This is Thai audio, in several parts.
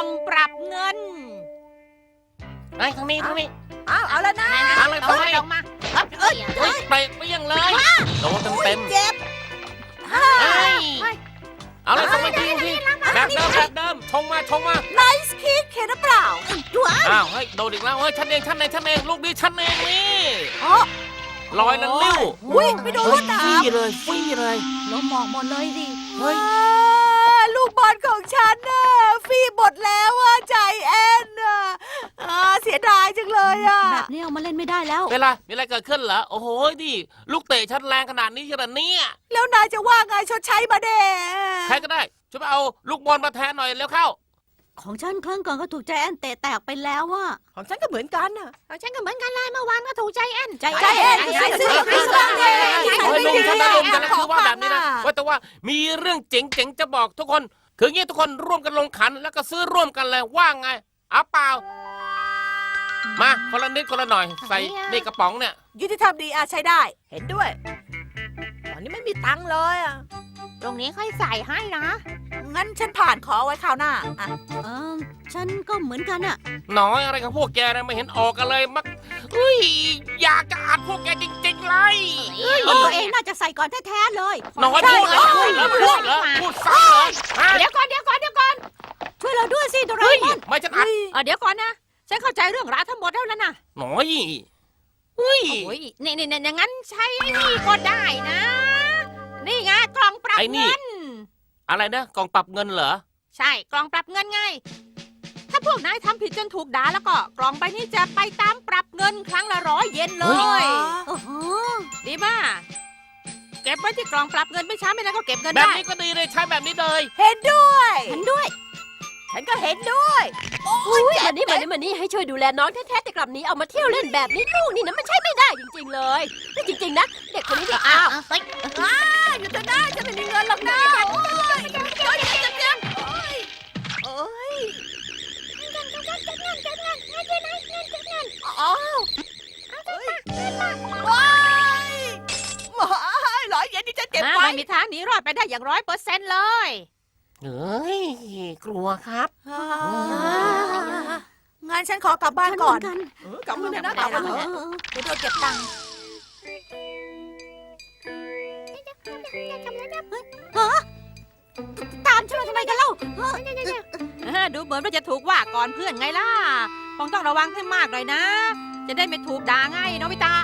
องปรับเงินไอ้ยทางนี้ทางนี้อ้าวเอาแล้วนะเอาเลยเอาเอาเลเลยยออกมาเอ้ยเฮ้ยไปไปยังเลยโดนเต็มเต็มเจ็บๆเอ้ยเอาเลยส่งไปทีทีแบบเดิมแบบเดิมชงมาชงมาไนส์คิกเห็นหรือเปล่าด้วยอ้าวเฮ้ยโดนอีกแล้วเฮ้ยฉันเองฉันเองฉันเองลูกนี้ฉันเองนี่อ๋อลอยแล้วลิ้วอุ้ยไม่โดนรถน้ฟรีเลยฟรีเลยลมหมอกหมดเลยดิำเฮ้ย อ่าลูกบอลของฉันน่ะฟรีหมดแล้วอะใจแอนน่ะอ่าเสียดายจังเลยอะแบบนี้เอามาเล่นไม่ได้แล้วเวลามีอะไรเกิดขึ้นเหรอ โอ้โหดิลูกเตะฉันแรงขนาดนี้ขนาดนี้ยแล้วนายจะว่าไงชดใช้มาเด้ใครก็ได้ช่วยไปเอาลูกบอลมาแทนหน่อยเร็วเข้า ของฉันครั้งก่อนก็ถูกใจแอนเตะแตกไปแล้วอะของฉันก็เหมือนกันน่ะของฉันก็เหมือนกันเลยเมื่อวานก็ถูกใจแอนใจใจแอนใจแอนซื้อคริสต์มาสเดย์โอ้ยลุงฉันนะลุงฉันนะขอคือว่าแบบนี้นะฟังน่ะว่าแต่ว่ามีเรื่องเจ๋งๆจะบอกทุกคนคืออย่างงี้ทุกคนร่วมกันลงขันแล้วก็ซื้อร่วมกันเลยว่าไงเอาเปล่า มาคนละนิดคนละหน่อย ใส่นี่กระป๋องเนี่ย ยุติธรรมดีอาใช้ได้ เห็นด้วย ตอนนี้ไม่มีตังค์เลยอะตรงนี้ค่อยใส่ให้นะ งั้นฉันผ่านขอเอาไว้คราวหน้าอะ เออฉันก็เหมือนกันอะน้อยอะไรกับพวกแกนะไม่เห็นออกกันเลยมัก อุ้ยอยากจะอ่านพวกแกจริงๆเลยเอ้ยตัวเองน่าจะใส่ก่อนแท้ๆเลยน้อยพูดเหรอพูดเหรอพูดเหรอพูดซ้ำเหรอฮะเดี๋ยวก่อนเดี๋ยวก่อนเดี๋ยวก่อนช่วยเราด้วยสิโดราเฮ้ยเอมอนไม่ฉันอัดเออเดี๋ยวก่อนนะฉันเข้าใจเรื่องราวทั้งหมดแล้วนะนะน้อยเฮ้ยโอ้ยนี่นี่นี่อย่างนั้นใช้นี่ก็ได้นะ นี่ไงกล่องปรับไอ้นี่เงินอะไรนะกล่องปรับเงินเหรอใช่กล่องปรับเงินไง ถ้าพวกนายทำผิดจนถูกด่าแล้วก็กล่องใบนี้จะไปตามปรับเงิ นครั้งละร้อยเยนเลเฮ้ยอ๋อดีมากเก็บไว้ที่กล่องปรับเงินไม่ช้าไม่นานก็เก็บเงินแบบได้นี้ก็ดีเลยใช้แบบนี้เลย เห็นด้วยฉันด้วย ฉันก็เห็นด้วย อุ้ยมานี่มานี่มานี่ให้ช่วยดูแลน้องแท้ๆแต่กลับหนี้เอามาเที่ยวเล่นแบบนี้ลูกนี่นะมันใช่ไม่ได้จริง ๆ เลยแต่จริง ๆ นะ เด็กคนนี้เนี่ยอ้าวเฮ้ยอ้าอยู่เถอะนะฉันไม่มีเงินหรอกนะโอ้ยโอ้ยเจ็บเจ็บ นีรอดไปได้อย่างร้อยเปอร์เซ็นต์เลยเฮ้ยกลัวครับอ่างั้นฉันขอกลับบ้านก่อนฉัเหมืเออกลับมาเลยนะกกัลันบมาเถเออะอเออเดี๋ยวเธอเก็บตังค์ตามฉันมาทำไมกันเล่าเออเออดูเหมือนว่าจะถูกว่าก่อนเพื่อนไงล่ะคงต้องระวังให้มากหน่อยนะ จะได้ไม่ถูกด่าง่ายโนบิตะ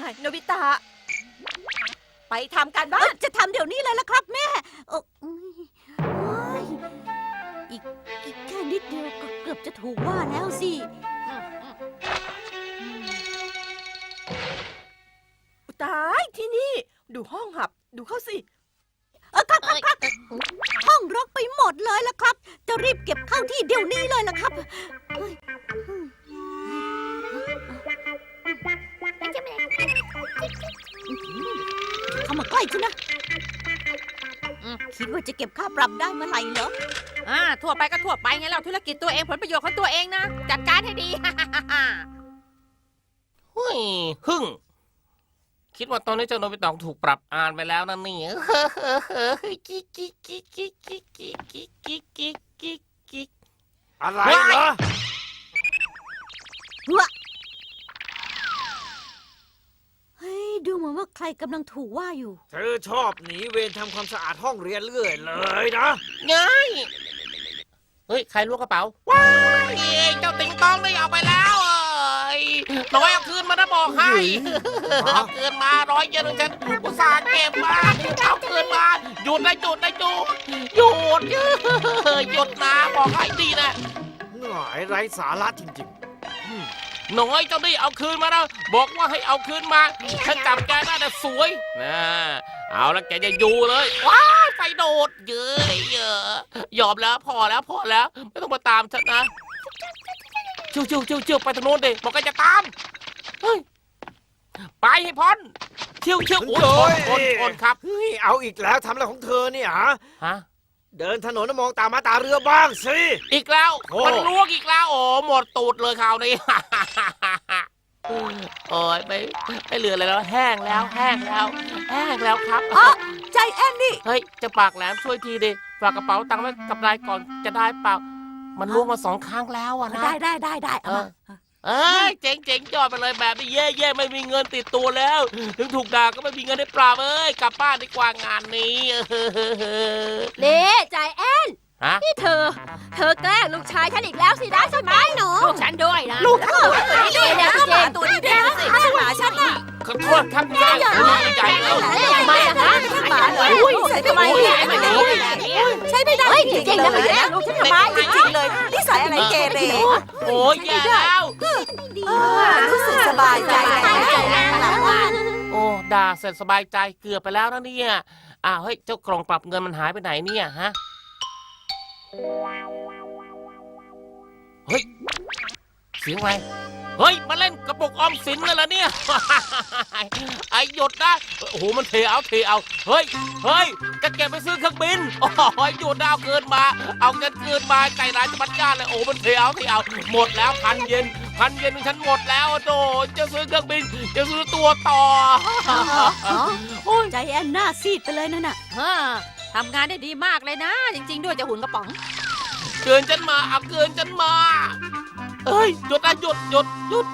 ายโนบิตะ ไปทำการบ้าเอนอจะทำเดี๋ยวนี้เลยละครับแม่เอออืมโอ้ยอีกอีกแค่นิดเดียวก็เกือบจะถูกว่าแล้วสิ ตายที่นี่ ดูห้องหับ ดูเข้าสิ เออครับครับครับห้องรกไปหมดเลยละครับ จะรีบเก็บเข้าที่เดี๋ยวนี้เลยละครับเฮ้ย เข้ามาใกล้ฉันะคิดว่าจะเก็บค่าปรับได้เมื่อไหร่เหรอ อ่าทั่วไปก็ทั่วไปไงเราธุรกิจตัวเองผลประโยชน์ของตัวเองนะ จัดการให้ดี เฮ้ยหึ่ง คิดว่าตอนนี้เจ้าโนบิตะถูกปรับอ่านไปแล้วนั่นนี่กิกกิกกิ๊กกิ๊กกิ๊กกิ๊กกิ๊กกิ๊กกิ๊กกิ๊กกิ๊กอะไรเหรอ ดูเหมือนว่าใครกำลังถูกว่าอยู่ เธอชอบหนีเวรทำความสะอาดห้องเรียนเรื่อยเลยนะ ง่ายเฮ้ย ใครล้วงกระเป๋า ว้ายเจ้าติงตองได้เอาไปแล้วเอ้ยน้อยเอาคืนมานะบอกให้เอาคืนมาร้อยเยนของฉันอุตส่าห์เก็บมาเอาคืนมาหยุดนะหยุดนะหยุดหยุดหยุดนะบอกให้ดีนะหน่อยไร้สาระจริง น้อยเจ้านี่เอาคืนมาแล้วบอกว่าให้เอาคืนมาฉันจับแกได้แต่สวยนะเอาแล้วแกจะอยู่เลยว้ายไฟโดดเยอะเยอะยอมแล้วพอแล้วพอแล้ว ไม่ต้องมาตามฉันนะชิวชิวชิวชิวไปทางโน้นดิบอกแกจะตามเฮ้ยไปให้พ้นชิวชิวโอ้ยชนชนชนครับๆเฮ้ยเอาอีกแล้วทำอะไรของเธอเนี่ยฮะฮะเดินถนนแล้วมองตามาตาเรือบ้างสิ อีกแล้วโอ้มันลวกอีกแล้ว โอ้หมดตูดเลยคราวนี้ โอ้ยไม่ไม่เหลืออะไรแล้วแห้งแล้วแห้งแล้ว แห้งแล้วครับอ๋อใจแอนนี่ เฮ้ยเจะปากแหลมช่วยทีดิฝากกระเป๋าตังค์ไว้กับนายก่อนจะได้เปล่ามันล่วงมาสองครั้งแล้วอะนะได้ได้ได้ได้เอามาเอ้ยเจ๋งเจ๋งจอดไปเลยแบบนี้เย่เย่ไม่มีเงินติดตัวแล้ว ถึงถูกด่าก็ไม่มีเงินได้ปราบเอ้ยกลับบ้านดีกว่างานนี้เน่ใจแอน ฮะ นี่เธอ เธอแกล้งลูกชายฉันอีกแล้วสิได้ใช่ไหมหนูลูกฉันด้วยนะลูกทั้งหมดตัวนี้ด้วยนะหมาตัวนี้ด้วยนะไม่ใช่หมาฉันน่ะขอโทษครับคุณยายคุณยายใหญ่แล้วทำไมอะฮะไม่ใช่หมาเลยอุ้ยใส่ทำไมเนี่ยใช่ไม่ได้เฮ้ยจจริริงงๆๆเลนะยมันแกล้งลูกฉันทำไมจริงๆเลยนิสัยอะไรเกเรโอ้ยแย่แล้วเออรู้สึกสบายใจแล้วโอ้ด่าเสร็จสบายใจเกือบไปแล้วนะเนี่ยอ้าวเฮ้ยเจ้ากล่องปรับเงินมันหายไปไหนเนี่ยฮะ เฮ้ย เสียงอะไร เฮ้ย มาเล่นกระปุกออมสินกันเหรอเนี่ย ไอ้หยุดนะ โอ้โห มันเทเอาเทเอา เฮ้ย เฮ้ย จะเก็บไปซื้อเครื่องบิน โอ้ยหยุดนะเอาเกินมา เอาเงินเกินมาไก่ร้านจะบัดจ้าเลย โอ้มันเทเอาเทเอา หมดแล้วพันเยนพันเยนของฉันหมดแล้วโอ้โหจะซื้อเครื่องบิน จะซื้อตัวต่อ ใจแอนหน้าซีดไปเลยนั่นน่ะเออ ทำงานได้ดีมากเลยนะ จริง ๆ ด้วยเจะหุ่นกระป๋อง เกินฉันมาเอาเกินฉันมา เอ้ยหยุดนะหยุดหยุดหยุด